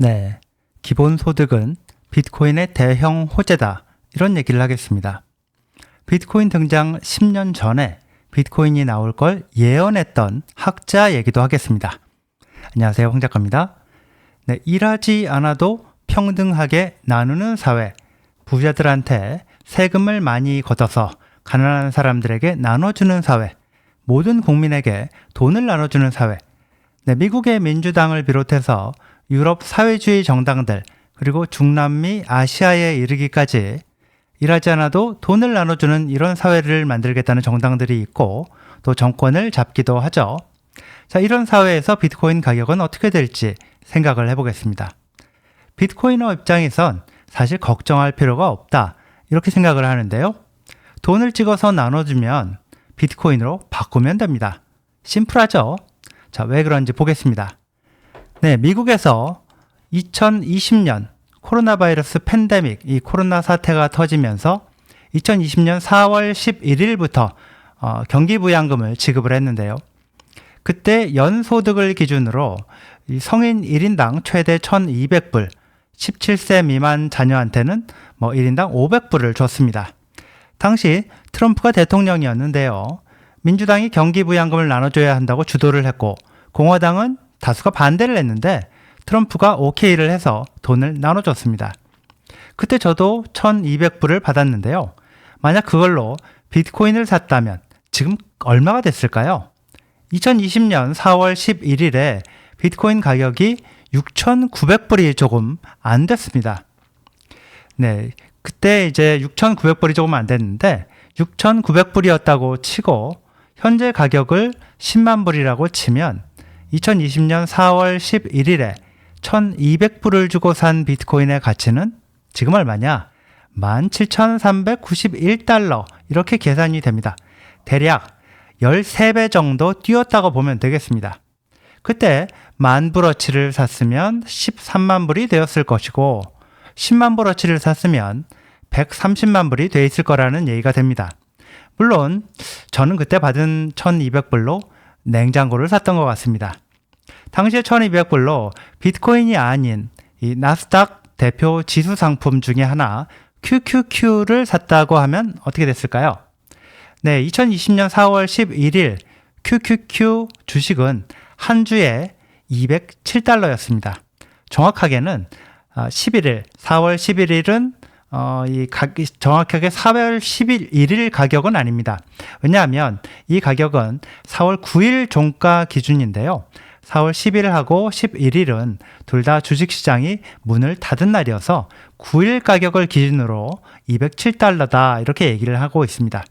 네. 기본 소득은 비트코인의 대형 호재다. 이런 얘기를 하겠습니다. 비트코인 등장 10년 전에 비트코인이 나올 걸 예언했던 학자 얘기도 하겠습니다. 안녕하세요. 황 작가입니다. 네, 일하지 않아도 평등하게 나누는 사회. 부자들한테 세금을 많이 걷어서 가난한 사람들에게 나눠주는 사회. 모든 국민에게 돈을 나눠주는 사회. 네, 미국의 민주당을 비롯해서 유럽 사회주의 정당들, 그리고 중남미 아시아에 이르기까지 일하지 않아도 돈을 나눠주는 이런 사회를 만들겠다는 정당들이 있고 또 정권을 잡기도 하죠. 자, 이런 사회에서 비트코인 가격은 어떻게 될지 생각을 해보겠습니다. 비트코이너 입장에선 사실 걱정할 필요가 없다. 이렇게 생각을 하는데요. 돈을 찍어서 나눠주면 비트코인으로 바꾸면 됩니다. 심플하죠? 자, 왜 그런지 보겠습니다. 네, 미국에서 2020년 코로나 바이러스 팬데믹, 이 코로나 사태가 터지면서 2020년 4월 11일부터 어, 경기부양금을 지급을 했는데요. 그때 연소득을 기준으로 성인 1인당 최대 1200불, 17세 미만 자녀한테는 뭐 1인당 500불을 줬습니다. 당시 트럼프가 대통령이었는데요. 민주당이 경기부양금을 나눠줘야 한다고 주도를 했고, 공화당은 다수가 반대를 했는데, 트럼프가 오케이를 해서 돈을 나눠줬습니다. 그때 저도 1200불을 받았는데요. 만약 그걸로 비트코인을 샀다면 지금 얼마가 됐을까요? 2020년 4월 11일에 비트코인 가격이 6,900불이 조금 안 됐습니다. 네. 그때 이제 6,900불이 조금 안 됐는데 6,900불이었다고 치고 현재 가격을 10만 불이라고 치면 2020년 4월 11일에 1200불을 주고 산 비트코인의 가치는 지금 얼마냐? 17,391달러. 이렇게 계산이 됩니다. 대략 13배 정도 뛰었다고 보면 되겠습니다. 그때 만 불어치를 샀으면 13만 불이 되었을 것이고 10만 불어치를 샀으면 130만 불이 돼 있을 거라는 얘기가 됩니다. 물론 저는 그때 받은 1200불로 냉장고를 샀던 것 같습니다. 당시에 1200불로 비트코인이 아닌 이 나스닥 대표 지수 상품 중에 하나 QQQ를 샀다고 하면 어떻게 됐을까요? 네, 2020년 4월 11일 QQQ 주식은 한 주에 207달러였습니다. 정확하게는 11일, 4월 11일은 어, 이 가, 정확하게 4월 10일 1일 가격은 아닙니다. 왜냐하면 이 가격은 4월 9일 종가 기준인데요. 4월 10일하고 11일은 둘 다 주식시장이 문을 닫은 날이어서 9일 가격을 기준으로 207달러다 이렇게 얘기를 하고 있습니다.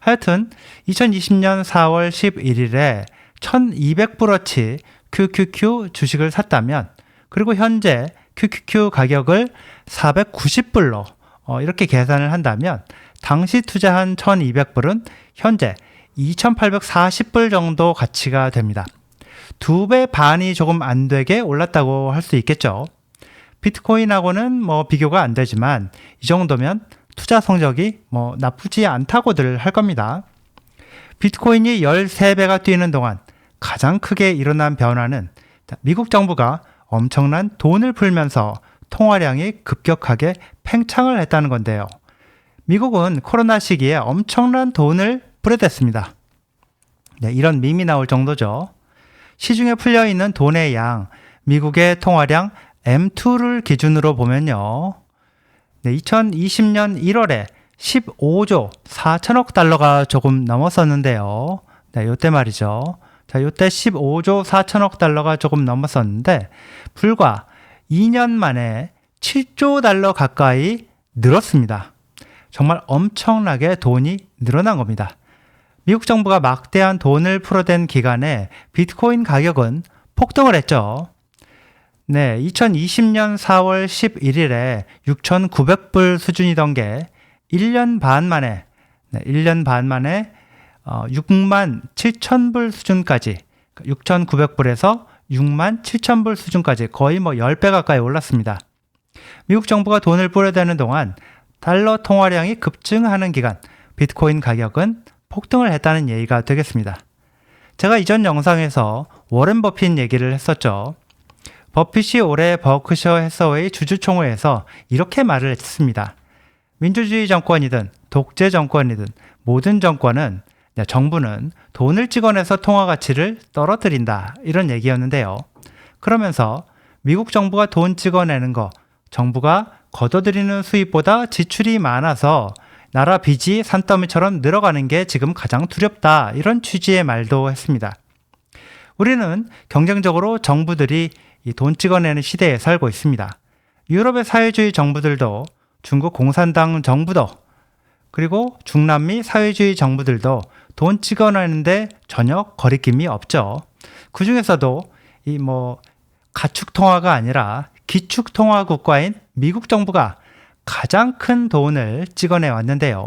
하여튼 2020년 4월 11일에 1200불어치 QQQ 주식을 샀다면 그리고 현재 QQQ 가격을 490불로 어, 이렇게 계산을 한다면 당시 투자한 1200불은 현재 2840불 정도 가치가 됩니다. 두 배 반이 조금 안 되게 올랐다고 할 수 있겠죠. 비트코인하고는 뭐 비교가 안 되지만 이 정도면 투자 성적이 뭐 나쁘지 않다고들 할 겁니다. 비트코인이 13배가 뛰는 동안 가장 크게 일어난 변화는 미국 정부가 엄청난 돈을 풀면서 통화량이 급격하게 팽창을 했다는 건데요. 미국은 코로나 시기에 엄청난 돈을 뿌려댔습니다. 네, 이런 밈이 나올 정도죠. 시중에 풀려 있는 돈의 양, 미국의 통화량 M2를 기준으로 보면요. 네, 2020년 1월에 15조 4천억 달러가 조금 넘었었는데요. 네, 요때 말이죠. 자, 요때 15조 4천억 달러가 조금 넘었었는데 불과 2년 만에 7조 달러 가까이 늘었습니다. 정말 엄청나게 돈이 늘어난 겁니다. 미국 정부가 막대한 돈을 풀어댄 기간에 비트코인 가격은 폭등을 했죠. 네, 2020년 4월 11일에 6,900불 수준이던 게 1년 반 만에, 네, 1년 반 만에 어, 6만 7천 불 수준까지, 6,900불에서 6만 7천 불 수준까지 거의 뭐 10배 가까이 올랐습니다. 미국 정부가 돈을 뿌려대는 동안 달러 통화량이 급증하는 기간, 비트코인 가격은 폭등을 했다는 얘기가 되겠습니다. 제가 이전 영상에서 워렌 버핏 얘기를 했었죠. 버핏이 올해 버크셔 해서웨이 주주총회에서 이렇게 말을 했습니다. 민주주의 정권이든 독재 정권이든 모든 정권은 네, 정부는 돈을 찍어내서 통화 가치를 떨어뜨린다 이런 얘기였는데요. 그러면서 미국 정부가 돈 찍어내는 거 정부가 걷어들이는 수입보다 지출이 많아서 나라 빚이 산더미처럼 늘어가는 게 지금 가장 두렵다 이런 취지의 말도 했습니다. 우리는 경쟁적으로 정부들이 돈 찍어내는 시대에 살고 있습니다. 유럽의 사회주의 정부들도 중국 공산당 정부도 그리고 중남미 사회주의 정부들도 돈 찍어내는데 전혀 거리낌이 없죠. 그 중에서도 이 뭐 가축 통화가 아니라 기축 통화 국가인 미국 정부가 가장 큰 돈을 찍어내 왔는데요.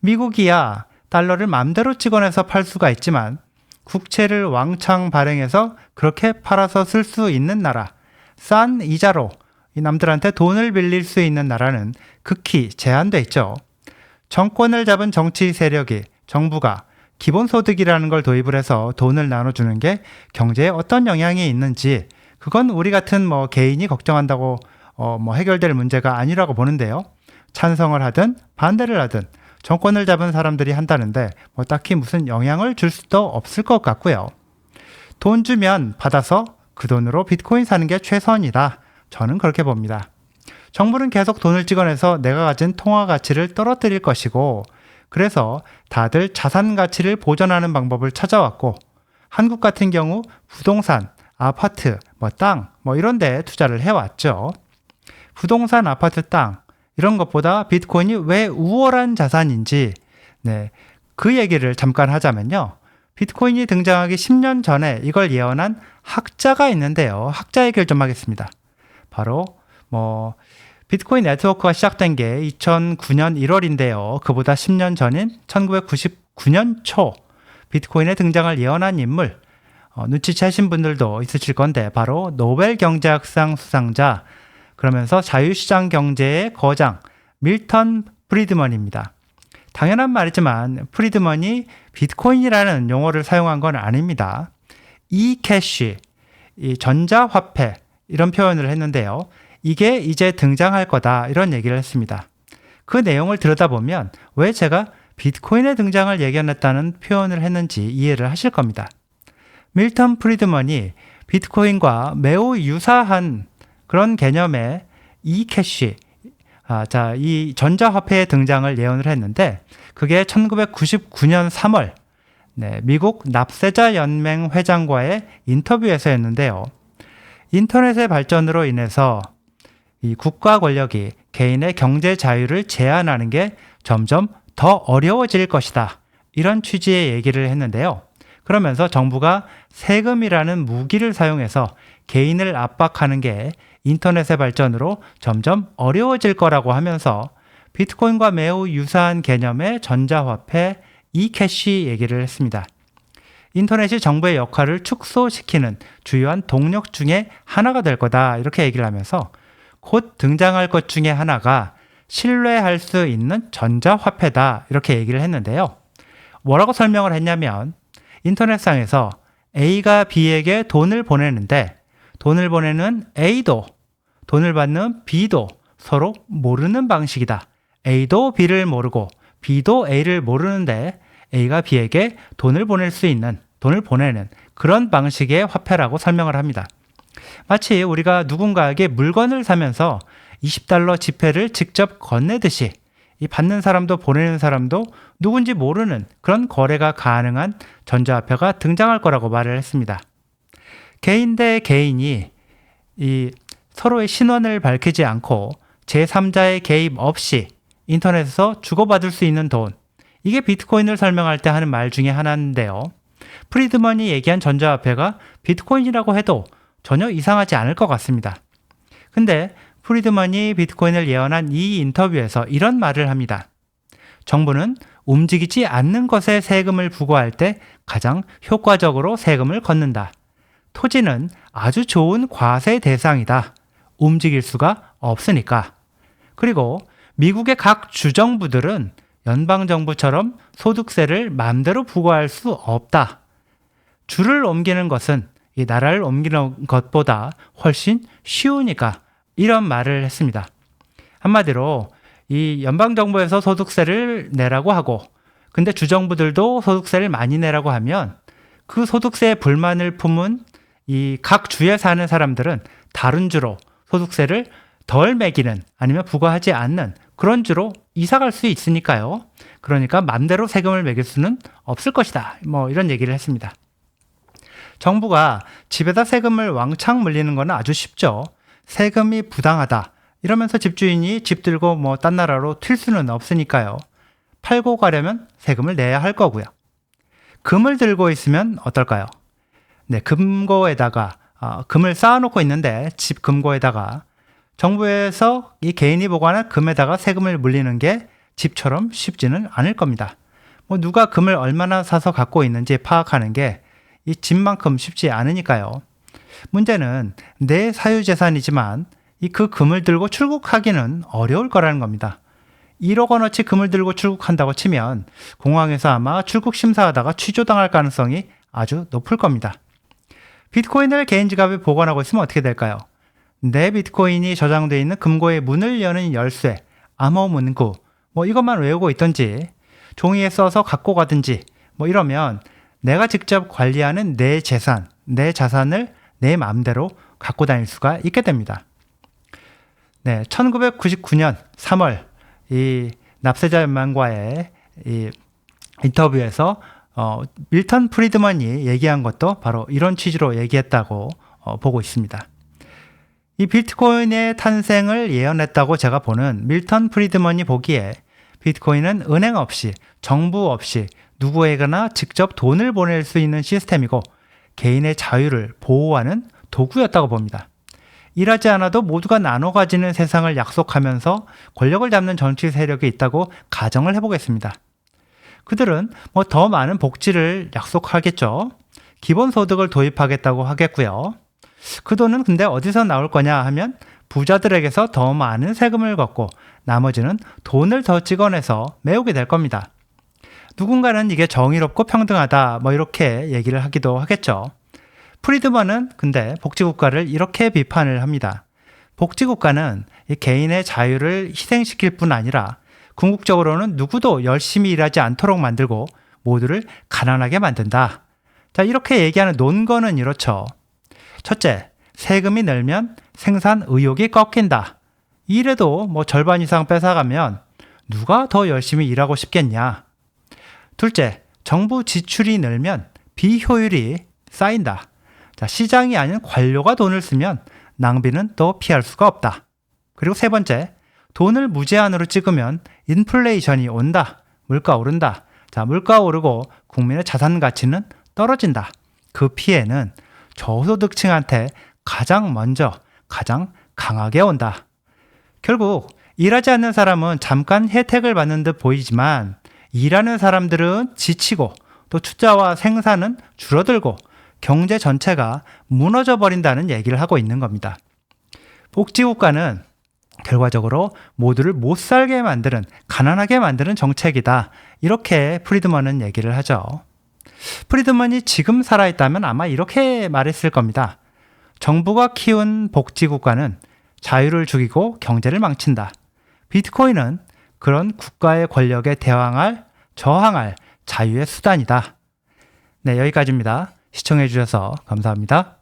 미국이야 달러를 맘대로 찍어내서 팔 수가 있지만 국채를 왕창 발행해서 그렇게 팔아서 쓸 수 있는 나라, 싼 이자로 이 남들한테 돈을 빌릴 수 있는 나라는 극히 제한돼 있죠. 정권을 잡은 정치 세력이 정부가 기본소득이라는 걸 도입을 해서 돈을 나눠주는 게 경제에 어떤 영향이 있는지 그건 우리 같은 뭐 개인이 걱정한다고 어 뭐 해결될 문제가 아니라고 보는데요. 찬성을 하든 반대를 하든 정권을 잡은 사람들이 한다는데 뭐 딱히 무슨 영향을 줄 수도 없을 것 같고요. 돈 주면 받아서 그 돈으로 비트코인 사는 게 최선이다. 저는 그렇게 봅니다. 정부는 계속 돈을 찍어내서 내가 가진 통화 가치를 떨어뜨릴 것이고 그래서 다들 자산 가치를 보존하는 방법을 찾아왔고 한국 같은 경우 부동산, 아파트, 뭐 땅, 뭐 이런 데 투자를 해왔죠. 부동산, 아파트, 땅 이런 것보다 비트코인이 왜 우월한 자산인지 네, 그 얘기를 잠깐 하자면요. 비트코인이 등장하기 10년 전에 이걸 예언한 학자가 있는데요. 학자 얘기를 좀 하겠습니다. 바로 뭐 비트코인 네트워크가 시작된 게 2009년 1월인데요. 그보다 10년 전인 1999년 초 비트코인의 등장을 예언한 인물 어, 눈치채신 분들도 있으실 건데 바로 노벨 경제학상 수상자 그러면서 자유시장 경제의 거장 밀턴 프리드먼입니다. 당연한 말이지만 프리드먼이 비트코인이라는 용어를 사용한 건 아닙니다. 이 캐시, 이 전자화폐 이런 표현을 했는데요. 이게 이제 등장할 거다 이런 얘기를 했습니다. 그 내용을 들여다보면 왜 제가 비트코인의 등장을 예견했다는 표현을 했는지 이해를 하실 겁니다. 밀턴 프리드먼이 비트코인과 매우 유사한 그런 개념의 이캐시, 아, 자, 이 전자화폐의 등장을 예언을 했는데 그게 1999년 3월 네, 미국 납세자 연맹 회장과의 인터뷰에서였는데요. 인터넷의 발전으로 인해서 이 국가 권력이 개인의 경제 자유를 제한하는 게 점점 더 어려워질 것이다. 이런 취지의 얘기를 했는데요. 그러면서 정부가 세금이라는 무기를 사용해서 개인을 압박하는 게 인터넷의 발전으로 점점 어려워질 거라고 하면서 비트코인과 매우 유사한 개념의 전자화폐 이캐시 얘기를 했습니다. 인터넷이 정부의 역할을 축소시키는 주요한 동력 중에 하나가 될 거다. 이렇게 얘기를 하면서 곧 등장할 것 중에 하나가 신뢰할 수 있는 전자화폐다. 이렇게 얘기를 했는데요. 뭐라고 설명을 했냐면 인터넷상에서 A가 B에게 돈을 보내는데 돈을 보내는 A도 돈을 받는 B도 서로 모르는 방식이다. A도 B를 모르고 B도 A를 모르는데 A가 B에게 돈을 보낼 수 있는, 돈을 보내는 그런 방식의 화폐라고 설명을 합니다. 마치 우리가 누군가에게 물건을 사면서 20달러 지폐를 직접 건네듯이 이 받는 사람도 보내는 사람도 누군지 모르는 그런 거래가 가능한 전자화폐가 등장할 거라고 말을 했습니다. 개인 대 개인이 이 서로의 신원을 밝히지 않고 제3자의 개입 없이 인터넷에서 주고받을 수 있는 돈. 이게 비트코인을 설명할 때 하는 말 중에 하나인데요. 프리드먼이 얘기한 전자화폐가 비트코인이라고 해도 전혀 이상하지 않을 것 같습니다. 근데 프리드먼이 비트코인을 예언한 이 인터뷰에서 이런 말을 합니다. 정부는 움직이지 않는 것에 세금을 부과할 때 가장 효과적으로 세금을 걷는다. 토지는 아주 좋은 과세 대상이다. 움직일 수가 없으니까. 그리고 미국의 각 주정부들은 연방정부처럼 소득세를 마음대로 부과할 수 없다. 줄을 옮기는 것은 이 나라를 옮기는 것보다 훨씬 쉬우니까 이런 말을 했습니다. 한마디로 이 연방정부에서 소득세를 내라고 하고 근데 주정부들도 소득세를 많이 내라고 하면 그 소득세에 불만을 품은 이 각 주에 사는 사람들은 다른 주로 소득세를 덜 매기는 아니면 부과하지 않는 그런 주로 이사 갈 수 있으니까요. 그러니까 맘대로 세금을 매길 수는 없을 것이다. 뭐 이런 얘기를 했습니다. 정부가 집에다 세금을 왕창 물리는 건 아주 쉽죠. 세금이 부당하다. 이러면서 집주인이 집 들고 뭐 딴 나라로 튈 수는 없으니까요. 팔고 가려면 세금을 내야 할 거고요. 금을 들고 있으면 어떨까요? 네, 금고에다가 어, 금을 쌓아놓고 있는데 집 금고에다가 정부에서 이 개인이 보관한 금에다가 세금을 물리는 게 집처럼 쉽지는 않을 겁니다. 뭐 누가 금을 얼마나 사서 갖고 있는지 파악하는 게 이 집만큼 쉽지 않으니까요. 문제는 내 사유재산이지만 이 그 금을 들고 출국하기는 어려울 거라는 겁니다. 1억 원어치 금을 들고 출국한다고 치면 공항에서 아마 출국 심사하다가 취조당할 가능성이 아주 높을 겁니다. 비트코인을 개인 지갑에 보관하고 있으면 어떻게 될까요? 내 비트코인이 저장되어 있는 금고의 문을 여는 열쇠, 암호 문구, 뭐 이것만 외우고 있던지, 종이에 써서 갖고 가든지, 뭐 이러면 내가 직접 관리하는 내 재산, 내 자산을 내 마음대로 갖고 다닐 수가 있게 됩니다. 네, 1999년 3월 이 납세자 연맹과의 이 인터뷰에서 어, 밀턴 프리드먼이 얘기한 것도 바로 이런 취지로 얘기했다고 어, 보고 있습니다. 이 비트코인의 탄생을 예언했다고 제가 보는 밀턴 프리드먼이 보기에 비트코인은 은행 없이 정부 없이 누구에게나 직접 돈을 보낼 수 있는 시스템이고 개인의 자유를 보호하는 도구였다고 봅니다. 일하지 않아도 모두가 나눠 가지는 세상을 약속하면서 권력을 잡는 정치 세력이 있다고 가정을 해보겠습니다. 그들은 뭐 더 많은 복지를 약속하겠죠. 기본소득을 도입하겠다고 하겠고요. 그 돈은 근데 어디서 나올 거냐 하면 부자들에게서 더 많은 세금을 걷고 나머지는 돈을 더 찍어내서 메우게 될 겁니다. 누군가는 이게 정의롭고 평등하다 뭐 이렇게 얘기를 하기도 하겠죠. 프리드먼은 근데 복지국가를 이렇게 비판을 합니다. 복지국가는 개인의 자유를 희생시킬 뿐 아니라 궁극적으로는 누구도 열심히 일하지 않도록 만들고 모두를 가난하게 만든다. 자, 이렇게 얘기하는 논거는 이렇죠. 첫째, 세금이 늘면 생산 의욕이 꺾인다. 이래도 뭐 절반 이상 뺏어가면 누가 더 열심히 일하고 싶겠냐. 둘째, 정부 지출이 늘면 비효율이 쌓인다. 자, 시장이 아닌 관료가 돈을 쓰면 낭비는 또 피할 수가 없다. 그리고 세 번째, 돈을 무제한으로 찍으면 인플레이션이 온다. 물가 오른다. 자, 물가 오르고 국민의 자산 가치는 떨어진다. 그 피해는 저소득층한테 가장 먼저, 가장 강하게 온다. 결국 일하지 않는 사람은 잠깐 혜택을 받는 듯 보이지만 일하는 사람들은 지치고 또 투자와 생산은 줄어들고 경제 전체가 무너져 버린다는 얘기를 하고 있는 겁니다. 복지국가는 결과적으로 모두를 못 살게 만드는, 가난하게 만드는 정책이다. 이렇게 프리드먼은 얘기를 하죠. 프리드먼이 지금 살아있다면 아마 이렇게 말했을 겁니다. 정부가 키운 복지국가는 자유를 죽이고 경제를 망친다. 비트코인은 그런 국가의 권력에 대항할, 저항할 자유의 수단이다. 네, 여기까지입니다. 시청해 주셔서 감사합니다.